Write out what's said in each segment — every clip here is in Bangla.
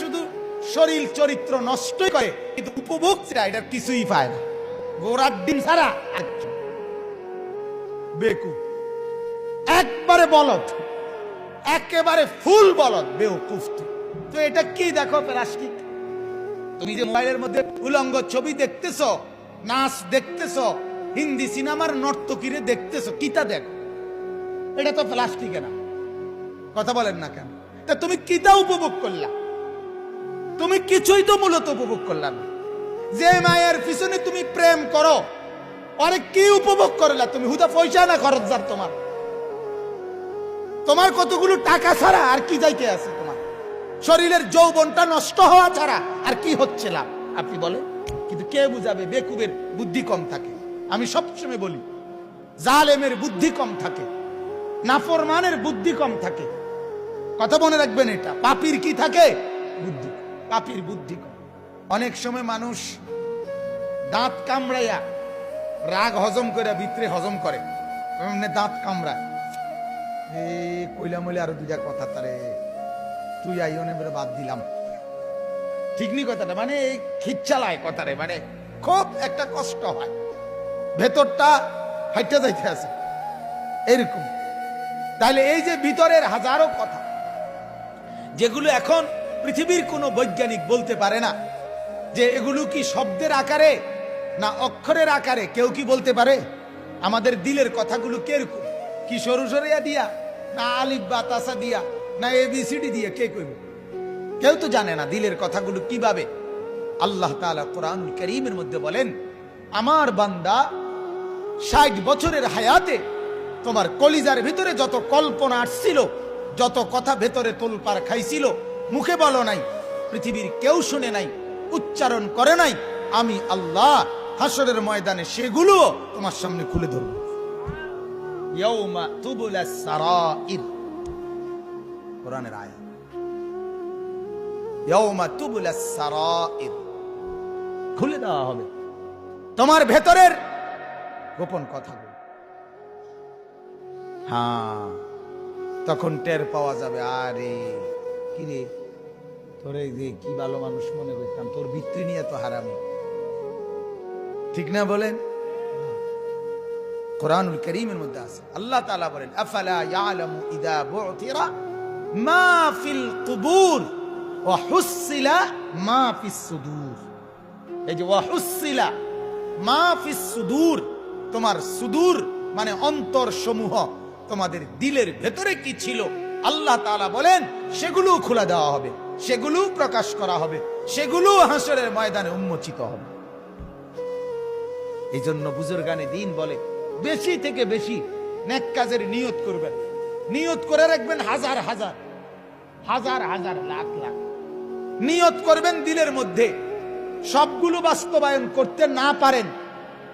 শুধু শরীর চরিত্র নষ্টই করে, কিন্তু উপভোক্তা এটা কিছুই পায় না। গোড়ার ডিম ছাড়া। বেকু একবারে বলদ। একেবারে ফুল বলদ বেউকুফ তো এটা কি দেখো, প্লাস্টিক? তুমি যে মোবাইলের মধ্যে উলঙ্গ ছবি দেখতেছ, নাচ দেখতেছ, হিন্দি সিনেমার নর্তকীরে দেখতেছ, কিতা দেখো? এটা তো প্লাস্টিকে না। কথা বলেন না কেন? তা তুমি কিতা উপভোগ করলা? তুমি কিছুই তো মূলত উপভোগ করলা না যে মায়ের পিছনে তুমি প্রেম করো, অনেক কি উপভোগ করলা তুমি? হুদা পয়সা না খরচ যার তোমার? তোমার কতগুলো টাকা ছাড়া আর কি যাইতে আছে তোমার? শরীরের যৌবনটা নষ্ট হওয়া ছাড়া আর কি হচ্ছে লাভ? আপনি বলেন। কিন্তু কে বুঝাবে? বেকুবের বুদ্ধি কম থাকে। আমি সবসময় বলি, জালেমের বুদ্ধি কম থাকে, নাফরমানের বুদ্ধি কম থাকে। কথা মনে রাখবেন এটা। পাপির কি থাকে? বুদ্ধি। পাপির বুদ্ধি অনেক সময় মানুষ দাঁত কামড়াইয়া রাগ হজম করে, ভিতরে হজম করে। দাঁত কামড়ায়। এ কইলা মইলে আরও দুইটা কথা তারে। তুই আইও নেবে বাদ দিলাম। ঠিক নি কথাটা মানে এই খিচ্চালায় কথারে মানে খুব একটা কষ্ট হয়। ভেতরটা হাইটা যাইতে আছে। এরকম। তাহলে এই যে ভিতরের হাজারো কথা, যেগুলো এখন পৃথিবীর কোনো বৈজ্ঞানিক বলতে পারে না যে এগুলো কি শব্দের আকারে না অক্ষরের আকারে কেউ কি বলতে পারে? আমাদের দিলের কথাগুলো কীরকম? কি সরু সরিয়া দিয়া, না আলিফ বা তাসা দিয়া, না এবিসিডি দিয়ে, কে কইব? কেউ তো জানে না দিলের কথাগুলো কীভাবে। আল্লাহ তাআলা কোরআন করিমের মধ্যে বলেন, আমার বান্দা ষাট বছরের হায়াতে তোমার কলিজার ভিতরে যত কল্পনা আসছিল, যত কথা ভেতরে তোলপার খাইছিল মুখে বলো নাই, পৃথিবীর কেউ শুনে নাই, উচ্চারণ করে নাই, আমি আল্লাহ। হাসরের ময়দানে সেগুলো তোমার সামনে খুলে ধরব। খুলে দেওয়া হবে। তোমার ভেতরের গোপন কথাগুলো। হ্যাঁ তখন টের পাওয়া যাবে, আরে। কি রে? তোরে যে কি ভালো মানুষ মনে করতাম, তোর ভিত্তি নিয়ে তো হারামি। ঠিক না বলেন? কোরআনুল করিমের মধ্যে আছে। আল্লাহ তাআলা বলেন, আফালা ইয়ালামু ইদা বু'থিরা মা ফিল কুবুর ওয়া মা ফিস সুদূর। এই যে, ওয়া হুসিলা মা ফিস সুদূর। তোমার সুদূর মানে অন্তর সমূহ তোমাদের দিলের ভেতরে কি ছিল? আল্লাহ তাআলা বলেন, সেগুলো খোলা দেওয়া হবে, সেগুলো প্রকাশ করা হবে, সেগুলো হাসরের ময়দানে উন্মোচিত হবে। এই জন্য বুজুর্গানে দিন বলে, বেশি থেকে বেশি নেক কাজের নিয়ত করবেন। নিয়ত করে রাখবেন হাজার হাজার হাজার হাজার লাখ লাখ। নিয়ত করবেন দিলের মধ্যে। সবগুলো বাস্তবায়ন করতে না পারেন,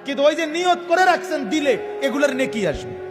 কিন্তু ওই যে নিয়ত করে রাখছেন দিলে, এগুলোর নেকি আসবে।